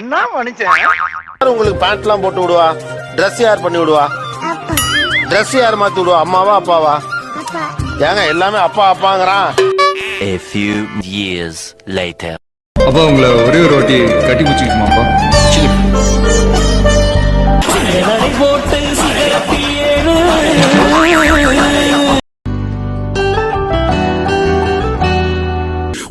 என்ன மனுஷன்? உங்களுக்கு பேண்ட்லாம் போட்டு விடுவா? Dress யார் பண்ணி விடுவா? Dress யார் மாத்தி விடுவா? அம்மாவா அப்பாவா? ஏங்க எல்லாமே அப்பா அப்பாங்கிறான். A few years later. அப்பா உங்களை ஒரே ஒரு வாட்டி கட்டி பிடிச்சிக்குமாப்பா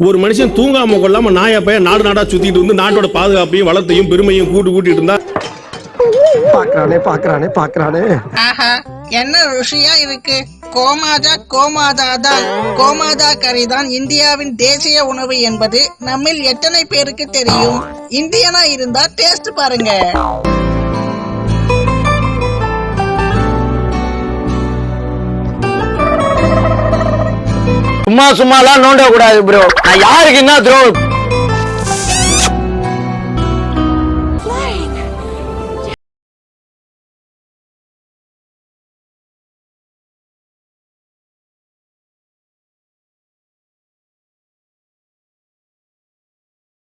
ஒரு மனுஷன் தூங்காம கொள்ளாம நாயா பையன் நாடு நாடா சுத்திட்டு வந்து நாட்டோட பாதுகாப்பையும் வளத்தையும் பெருமையும் கூட்டு கூட்டிட்டு இருந்தா? பாக்குறானே பாக்குறானே பாக்குறானே. ஆஹா என்ன ருசியா இருக்கு? கோமாதா கோமாதா தான் கோமாதா கறி தான் இந்தியாவின் தேசிய உணவு என்பது நம்மில் எத்தனை பேருக்கு தெரியும்? இந்தியனா இருந்தா டேஸ்ட் பாருங்க. சும்மா சும்மாலாம் நோண்ட கூடாது ப்ரோ நான் யாருக்கு என்ன துரோகம்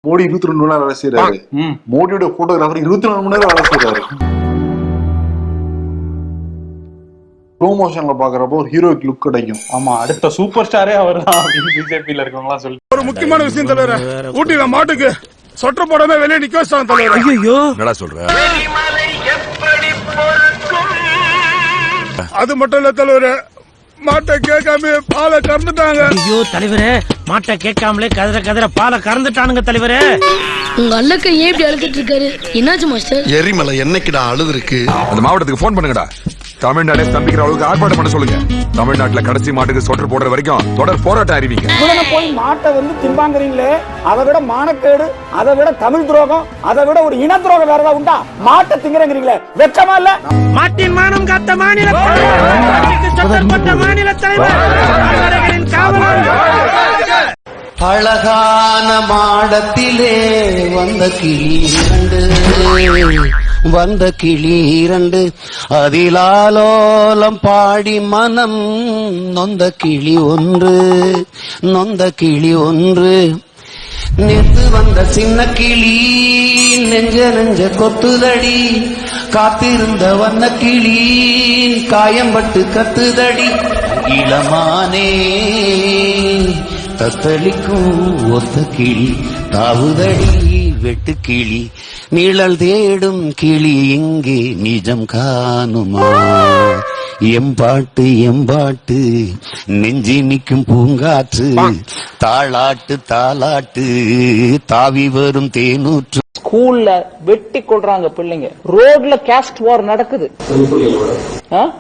மோடி இருபத்தி ரெண்டு மணி நேரம் வேலை செய்யறாரு மோடியோட போட்டோகிராஃபர் இருபத்தி நாலு மணி நேரம் வேலை செய்யறாரு ப்ரோ மோஷன்ல பாக்குறப்போ ஒரு ஹீரோயிக் லுக் கிடைக்கும். ஆமா அடுத்த சூப்பர் ஸ்டாரே அவர் தான் அப்படின்னு பிஜேபியில இருக்கவங்க எல்லாம் சொல்லி ஒரு முக்கியமான விஷயம் தலைவர ஊட்டில மாட்டுக்கு சொட்ட போடாம வெளியே நிக்க வச்சாங்க தலைவர். ஐயோ என்னடா சொல்ற? அது மட்டும் இல்ல தலைவர மாட்டை கேட்காம பாலை கறந்துட்டாங்க. ஐயோ தலைவரே மாட்டை கேட்காமலே கதற கதற பாலை கறந்துட்டானுங்க தலைவரே. உங்க அண்ணக்க ஏன் இப்படி அழுதுட்டு இருக்காரு? என்னாச்சு மாஸ்டர்? எரிமலை என்னைக்குடா அழுது இருக்கு அந்த மாவட்டத்துக்கு ஃபோன் பண்ணுங்கடா. தமிழ்நாடே ஸ்தம்பிக்கிற அளவுக்கு ஆர்ப்பாட்டம் பண்ண சொல்லுங்க. தமிழ்நாட்டுல கடைசி மாட்டுக்கு சொட்டர் போடுற வரைக்கும் தொடர் போராட்டம் அறிவிங்க. இவனை போய் மாட்டை வந்து திம்பாங்கிறீங்களே அதை விட மானக்கேடு அதை விட தமிழ் துரோகம் அதை விட ஒரு இன துரோகம் வேற ஏதாவது உண்டா? மாட்டை திங்கிறீங்களே வெக்கமா இல்ல? மாட்டின் மானம் காத்த மாநில கொண்ட மாநில தலைவர். காவலர். அழகான மாடத்திலே வந்த கிளி இரண்டு வந்த கிளி இரண்டு அதிலாலோலம் பாடி மனம். நொந்த கிளி ஒன்று நொந்த கிளி ஒன்று. நேத்து வந்த சின்ன கிளி நெஞ்ச நெஞ்ச கொத்துதடி. காத்திருந்த வண்ண கிளி காயம்பட்டு கத்துதடி. இளமானே தத்தளிக்கும் ஒத்த கிளி தாவுதடி வெட்டு கிளி. நிழல் தேடும் கிளி இங்கே நிஜம் காணுமா? எம்பாட்டு எம்பாட்டு நெஞ்சி நிற்கும் பூங்காற்று தாளாட்டு தாளாட்டு தாவி வரும் தேனூற்று. ஸ்கூல்ல வெட்டி கொள்றாங்க பிள்ளைங்க. ரோட்ல கேஸ்ட் வார் நடக்குது. ஆ?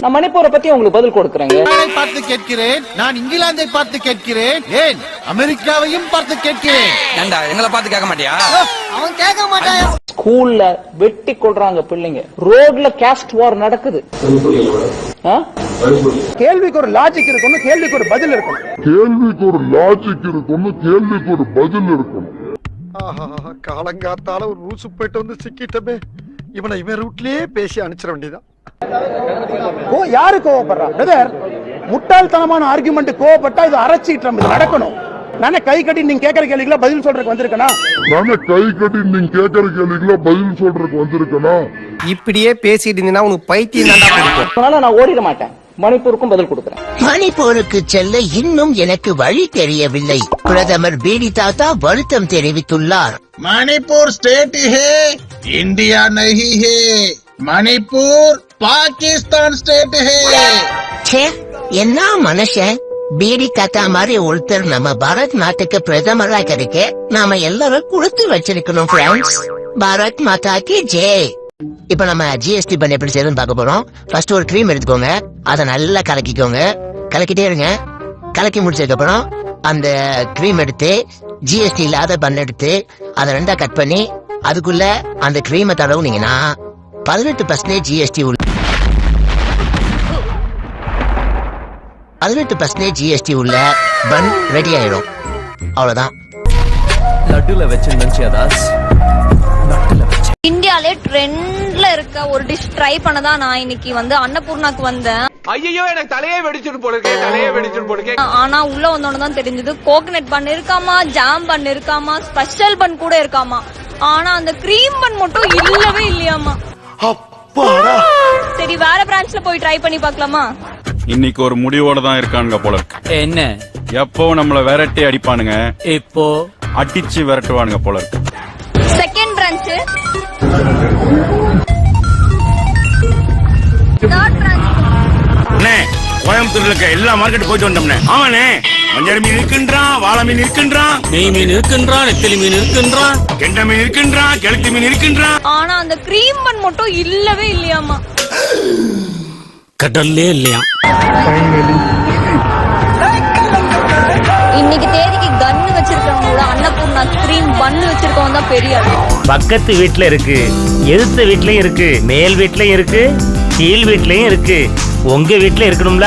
நான் மணிப்பூரை பத்தி உங்களுக்கு பதில் கொடுக்கறேங்க. பார்த்து கேட்கிறேன். நான் இங்கிலாந்தை பார்த்து கேட்கிறேன். ஏன்? அமெரிக்காவையும் பார்த்து கேட்கிறேன். எங்களை பார்த்து கேட்க மாட்டியா? ஸ்கூல்ல வெட்டி கொள்றாங்க பிள்ளைங்க. ரோட்ல கேஸ்ட் வார் நடக்குது. ஆ? கேள்விக்கு ஒரு லாஜிக் இருக்கணும் கேள்விக்கு ஒரு பதில் இருக்கணும். கேள்விக்கு ஒரு லாஜிக் இருக்கணும் கேள்விக்கு ஒரு பதில் இருக்கணும். காலங்காத்தால ஒரு ரூசு போயிட்டு வந்து சிக்கிட்டமே. இவனை இவன் ரூட்லயே பேசி அனுப்பிச்சிட வேண்டியதான் ஓ யாரு கோவப்படுறா? பிரதர் முட்டாள்தனமான ஆர்குமெண்ட் கோவப்பட்டா இது அரசிட்டம் இது நடக்கணும். நானே கை கட்டி நீங்க கேக்குற கேள்விக்கெல்லாம் பதில் சொல்றதுக்கு வந்திருக்கனா? நானே கை கட்டி நீங்க கேட்கற கேள்விக்கெல்லாம் பதில் சொல்றதுக்கு வந்திருக்கேனா? இப்படியே பேசிட்டு இருந்தீங்கன்னா உனக்கு பைத்தியம் தாண்டா பிடிக்கும். அதனால நான் ஓடிட மாட்டேன். மணிப்பூருக்கும் பதில் கொடுக்குறேன். மணிப்பூருக்கு செல்ல இன்னும் எனக்கு வழி தெரியவில்லை. பிரதமர் பேடி தாத்தா வருத்தம் தெரிவித்துள்ளார். மணிப்பூர் ஸ்டேட் ஹே இந்தியா நஹி ஹே. மணிப்பூர் பாகிஸ்தான் ஸ்டேட் ஹே. என்ன மனுஷன் பீடி கத்தா மாதிரி ஒருத்தர் நம்ம பாரத் நாட்டுக்கு பிரதமரா கிடைக்க நாம எல்லாரும் கொடுத்து வச்சிருக்கணும் ஃப்ரெண்ட்ஸ் பாரத் மாதா கி ஜெய் இப்ப நம்ம ஜிஎஸ்டி பண்ண எப்படி செய்யணும் பார்க்க போறோம். ஃபர்ஸ்ட் ஒரு க்ரீம் எடுத்துக்கோங்க. அதை நல்லா கலக்கிக்கோங்க. கலக்கிட்டே இருங்க. கலக்கி முடிச்சதுக்கு அப்புறம் அந்த க்ரீம் எடுத்து ஜிஎஸ்டி இல்லாத பண்ண எடுத்து அதை ரெண்டா கட் பண்ணி அதுக்குள்ள அந்த க்ரீமை தடவுனீங்கன்னா பதினெட்டு பர்சன்டேஜ் ஜிஎஸ்டி உள்ள பதினெட்டு பர்சன்டேஜ் ஜிஎஸ்டி உள்ள பன் ரெடி ஆயிடும் அவ்வளவுதான். லட்டுல வச்சு நினைச்சியா தாஸ் இந்தியாலே ட்ரெண்ட்ல இருக்க ஒரு டிஷ் ட்ரை பண்ண தான் நான் இன்னைக்கு வந்து அன்னபூர்ணாக்கு வந்தேன். ஐயோ எனக்கு தலையே வெடிச்சிட்டு போடுக்கே தலையே வெடிச்சிட்டு போடுக்கே ஆனா உள்ள வந்தோன்னு தான் தெரிஞ்சது. கோகனட் பன் இருக்காமா ஜாம் பன் இருக்காமா ஸ்பெஷல் பன் கூட இருக்காமா. ஆனா அந்த கிரீம் பன் மட்டும் இல்லவே இல்லையாமா. அப்பாடா. சரி வேற பிரான்ச்ல போய் ட்ரை பண்ணி பார்க்கலாமா? இன்னைக்கு ஒரு முடிவோட தான் இருக்கானுங்க போல என்ன? எப்போ நம்மள விரட்டி அடிப்பானுங்க. இப்போ? அடிச்சு விரட்டுவானுங்க போல இருக்கு. செகண்ட் பிரான்ச் கோயம்புத்தூர்ல இருக்க எல்லா மார்க்கெட் போயிட்டு வந்தோம்னே. ஆமாண்ணே. மஞ்சள் மீன் இருக்கின்றான் வாழை மீன் இருக்கின்றான் நெய் மீன் இருக்கின்றான் நெத்திலி மீன் இருக்கின்றான் கெண்டை மீன் இருக்கின்றான் கெளுத்தி மீன் இருக்கின்றான் ஆனா அந்த கிரீம் பன் மட்டும் இல்லவே இல்லையாமா கடல்லே இல்லையா? இன்னைக்கு தேதிக்கு கன்னு வச்சிருக்கவங்களோட அன்னபூர்ணா கிரீம் பன்னு வச்சிருக்கவங்க தான் பெரிய ஆளு. பக்கத்து வீட்ல இருக்கு எதிர்த்த வீட்லயும் இருக்கு மேல் வீட்லயும் இருக்கு கீழ் வீட்லயும் இருக்கு. உங்க வீட்ல இருக்கணும்ல?